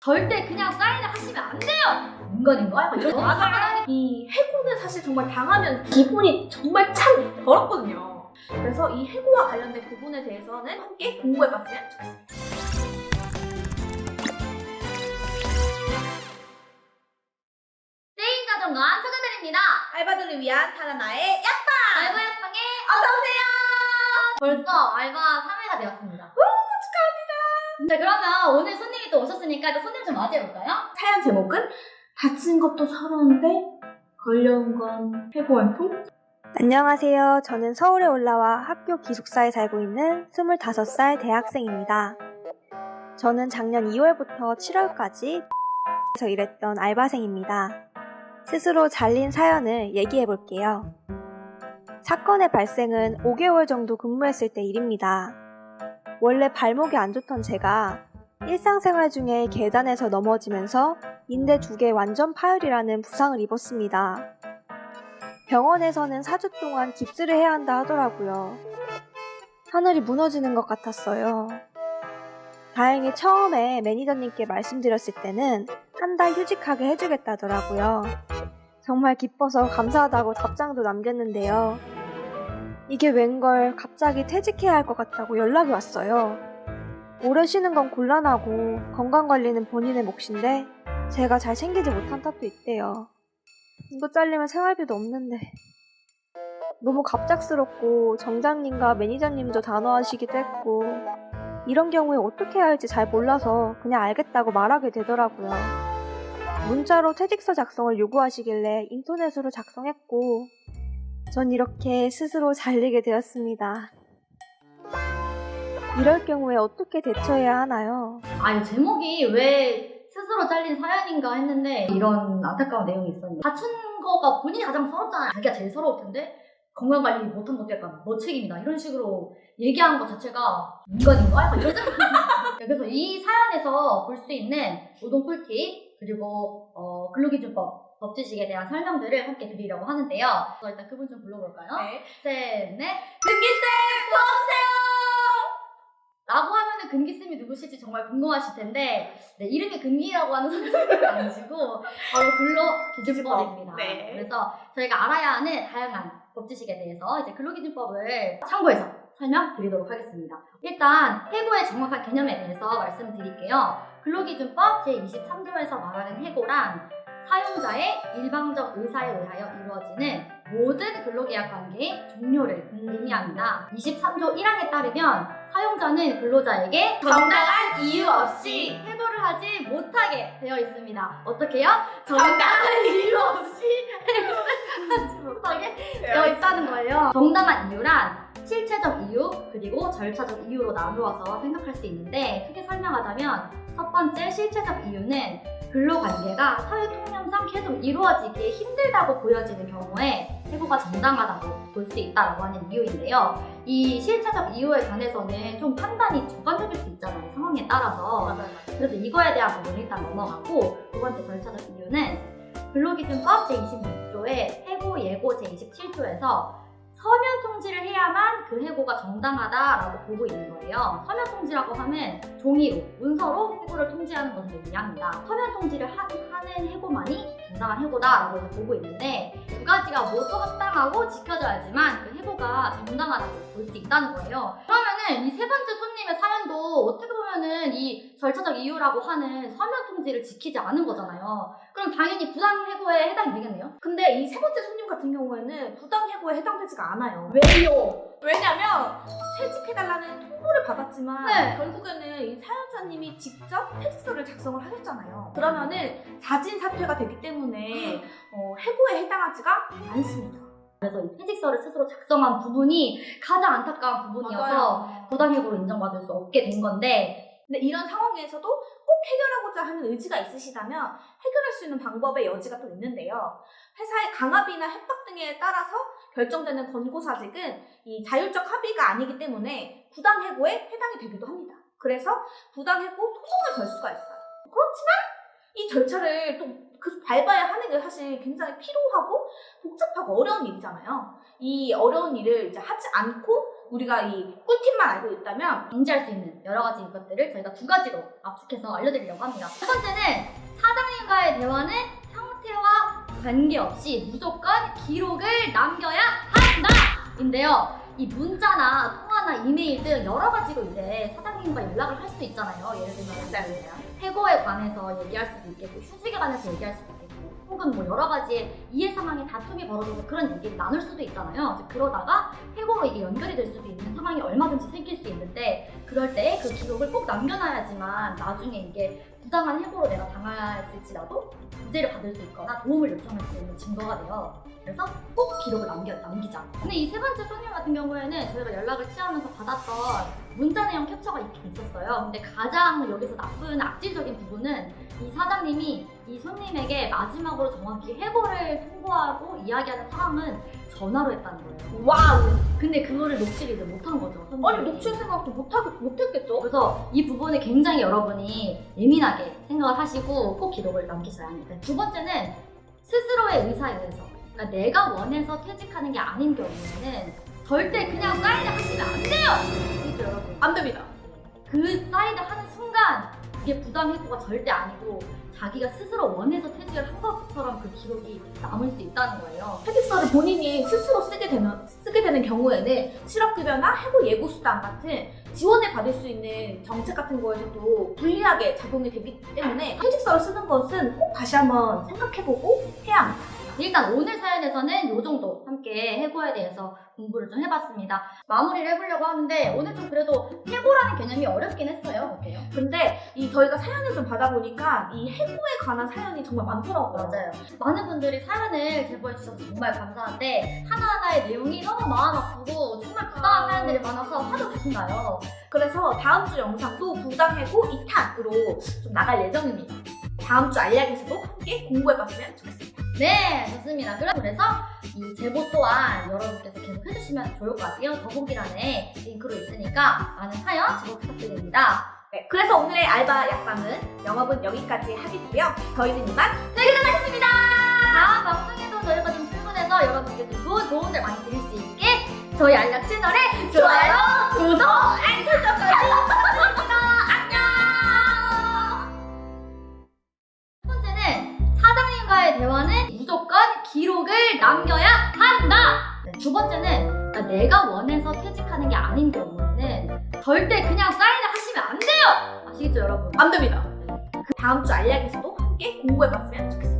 절대 그냥 사인을 하시면 안 돼요. 인간인가? 약간 이런 맞아. 이 해고는 사실 정말 당하면 기분이 정말 참 더럽거든요. 그래서 이 해고와 관련된 부분에 대해서는 함께 공부해봤으면 좋겠습니다. 세인 가정관 찾아드립니다. 알바들을 위한 하나나의 약! 알바 약방에 어서오세요! 벌써 알바 3회가 되었습니다. 자 그러면 오늘 손님이 또 오셨으니까 또 손님 좀 맞이해볼까요? 사연 제목은 다친 것도 서러운데 걸려온 건한 통? 안녕하세요. 저는 서울에 올라와 학교 기숙사에 살고 있는 25살 대학생입니다. 저는 작년 2월부터 7월까지 에서 일했던 알바생입니다. 스스로 잘린 사연을 얘기해 볼게요. 사건의 발생은 5개월 정도 근무했을 때 일입니다. 원래 발목이 안 좋던 제가 일상생활 중에 계단에서 넘어지면서 인대 두 개 완전 파열이라는 부상을 입었습니다. 병원에서는 4주 동안 깁스를 해야 한다 하더라고요. 하늘이 무너지는 것 같았어요. 다행히 처음에 매니저님께 말씀드렸을 때는 한 달 휴직하게 해주겠다더라고요. 정말 기뻐서 감사하다고 답장도 남겼는데요. 이게 웬걸 갑자기 퇴직해야 할 것 같다고 연락이 왔어요. 오래 쉬는 건 곤란하고 건강 관리는 본인의 몫인데 제가 잘 챙기지 못한 탓도 있대요. 이거 잘리면 생활비도 없는데. 너무 갑작스럽고 정장님과 매니저님도 단호하시기도 했고 이런 경우에 어떻게 해야 할지 잘 몰라서 그냥 알겠다고 말하게 되더라고요. 문자로 퇴직서 작성을 요구하시길래 인터넷으로 작성했고 전 이렇게 스스로 잘리게 되었습니다. 이럴 경우에 어떻게 대처해야 하나요? 아니 제목이 왜 스스로 잘린 사연인가 했는데 이런 안타까운 내용이 있었는데 다친 거가 본인이 가장 서럽잖아요. 자기가 제일 서러울 텐데 건강 관리 못한 것도 약간 너 책임이다 이런 식으로 얘기하는 것 자체가 인간인가? 약간 이런. 그래서 이 사연에서 볼 수 있는 노동 꿀팁 그리고 어, 근로기준법 법지식에 대한 설명들을 함께 드리려고 하는데요. 그래서 일단 그분 좀 불러볼까요? 네. 셋, 넷. 금기쌤 도와주세요! 라고 하면은 금기쌤이 누구실지 정말 궁금하실 텐데 네, 이름이 금기라고 하는 선생님은 아니시고 바로 근로기준법입니다. 네. 그래서 저희가 알아야 하는 다양한 법지식에 대해서 이제 근로기준법을 참고해서 설명드리도록 하겠습니다. 일단 해고의 정확한 개념에 대해서 말씀드릴게요. 근로기준법 제23조에서 말하는 해고란 사용자의 일방적 의사에 의하여 이루어지는 모든 근로계약 관계의 종료를 의미합니다. 23조 1항에 따르면 사용자는 근로자에게 정당한 이유 없이 해고를 하지 못하게 되어 있습니다. 어떻게요? 정당한 이유 없이 해고를 하지 못하게 되어 있다는 거예요. 정당한 이유란 실체적 이유 그리고 절차적 이유로 나누어서 생각할 수 있는데 크게 설명하자면 첫 번째 실체적 이유는 근로관계가 사회 통념상 계속 이루어지기 힘들다고 보여지는 경우에 해고가 정당하다고 볼 수 있다라고 하는 이유인데요. 이 실체적 이유에 관해서는 좀 판단이 주관적일 수 있잖아요. 상황에 따라서. 맞아요. 그래서 이거에 대한 부분은 일단 넘어가고 두 번째 절차적 이유는 근로기준법 제26조의 해고 예고 제27조에서 서면 통지를 해야만 그 해고가 정당하다라고 보고 있는 거예요. 서면 통지라고 하면 종이로, 문서로 해고를 통지하는 것을 의미합니다. 서면 통지를 하, 는 해고만이 정당한 해고다라고 보고 있는데 두 가지가 모두 합당하고 지켜져야지만 그 해고가 정당하다고 볼 수 있다는 거예요. 그러면은 이 세 번째 손님의 사연도 어떻게 보면은 이 절차적 이유라고 하는 서면 통지를 지키지 않은 거잖아요. 그럼 당연히 부당 해고에 해당이 되겠네요. 근데 이 세 번째 손님 같은 경우에는 부당 해고에 해당되지가 않아요. 왜요? 왜냐면 퇴직해달라는 통보를 받았지만 네. 결국에는 이 사연자님이 직접 퇴직서를 작성을 하셨잖아요. 그러면은 자진 사퇴가 되기 때문에 어, 해고에 해당하지가 않습니다. 그래서 이 퇴직서를 스스로 작성한 부분이 가장 안타까운 부분이어서 부당해고로 인정받을 수 없게 된 건데 근데 이런 상황에서도 꼭 해결하고자 하는 의지가 있으시다면 해결할 수 있는 방법의 여지가 또 있는데요. 회사의 강압이나 협박 등에 따라서 결정되는 권고사직은 이 자율적 합의가 아니기 때문에 부당해고에 해당이 되기도 합니다. 그래서 부당해고 소송을 걸 수가 있어요. 그렇지만 이 절차를 또그 밟아야 하는 게 사실 굉장히 피로하고 복잡하고 어려운 일이잖아요. 이 어려운 일을 이제 하지 않고 우리가 이 꿀팁만 알고 있다면 방지할 수 있는 여러 가지 것들을 저희가 두 가지로 압축해서 알려드리려고 합니다. 첫 번째는 사장님과의 대화는 형태와 관계없이 무조건 기록을 남겨야 한다! 인데요. 이 문자나 통화나 이메일 등 여러 가지로 이제 사장님과 연락을 할 수 있잖아요. 예를 들면 해고에 관해서 얘기할 수도 있겠고 휴직에 관해서 얘기할 수도 있겠고 혹은 뭐 여러 가지의 이해 상황에 다툼이 벌어져서 그런 얘기를 나눌 수도 있잖아요. 그러다가 해고로 이게 연결이 될 수도 있는 상황이 얼마든지 생길 수 있는데 그럴 때 그 기록을 꼭 남겨놔야지만 나중에 이게 부당한 해고로 내가 당했을지라도 구제를 받을 수 있거나 도움을 요청할 수 있는 증거가 돼요. 그래서 꼭 기록을 남겨, 남기자. 근데 이 세 번째 손님 같은 경우에는 저희가 연락을 취하면서 받았던 문자 내용 캡처가 있긴 있었어요. 근데 가장 여기서 나쁜 악질적인 부분은 이 사장님이 이 손님에게 마지막으로 정확히 해고를 통보하고 이야기하는 상황은 전화로 했다는 거예요. 와우 근데 그거를 녹취를 이제 못한 거죠. 손님이. 아니 녹취 생각도 못하겠, 못했겠죠? 그래서 이 부분에 굉장히 여러분이 예민하게 생각을 하시고 꼭 기록을 남기셔야 합니다. 두 번째는 스스로의 의사에 의해서 그러니까 내가 원해서 퇴직하는 게 아닌 경우에는 절대 그냥 사인을 하시면 안 돼요! 그렇죠 여러분? 안 됩니다 그 사인을 하는 순간 그게 부당해고가 절대 아니고 자기가 스스로 원해서 퇴직을 한 것처럼 그 기록이 남을 수 있다는 거예요. 퇴직서를 본인이 스스로 쓰게 되는, 쓰게 되는 경우에는 실업급여나 해고 예고 수당 같은 지원을 받을 수 있는 정책 같은 거에서도 불리하게 작용이 되기 때문에 퇴직서를 쓰는 것은 꼭 다시 한번 생각해보고 해야 합니다. 일단 오늘 사연에서는 이 정도 함께 해고에 대해서 공부를 좀 해봤습니다. 마무리를 해보려고 하는데 오늘 좀 그래도 해고라는 개념이 어렵긴 했어요. 어때요? 근데 이 저희가 사연을 좀 받아보니까 이 해고에 관한 사연이 정말 많더라고요. 맞아요. 많은 분들이 사연을 제보해 주셔서 정말 감사한데 하나하나의 내용이 너무 마음 아프고 정말 부당한 사연들이 많아서 화도 가신 나요. 그래서 다음 주 영상도 부당해고 2탄으로 좀 나갈 예정입니다. 다음 주 알약에서도 함께 공부해봤으면 좋겠습니다. 네, 좋습니다. 그래서 이 제보 또한 여러분께서 계속 해주시면 좋을 것 같아요. 더보기란에 링크로 있으니까 많은 사연 제보 부탁드립니다. 네, 그래서 오늘의 알바 약방은 영업은 여기까지 하겠고요. 저희는 이만 퇴근하겠습니다. 다음 방송에도 저희가 좀 출근해서 여러분께 좀 좋은 조언들 많이 드릴 수 있게 저희 알약 채널에 좋아요, 두 번째는 그러니까 내가 원해서 퇴직하는 게 아닌 경우에는 절대 그냥 사인을 하시면 안 돼요. 아시겠죠, 여러분? 안 됩니다. 그 다음 주 알약에서도 함께 공부해봤으면 좋겠습니다.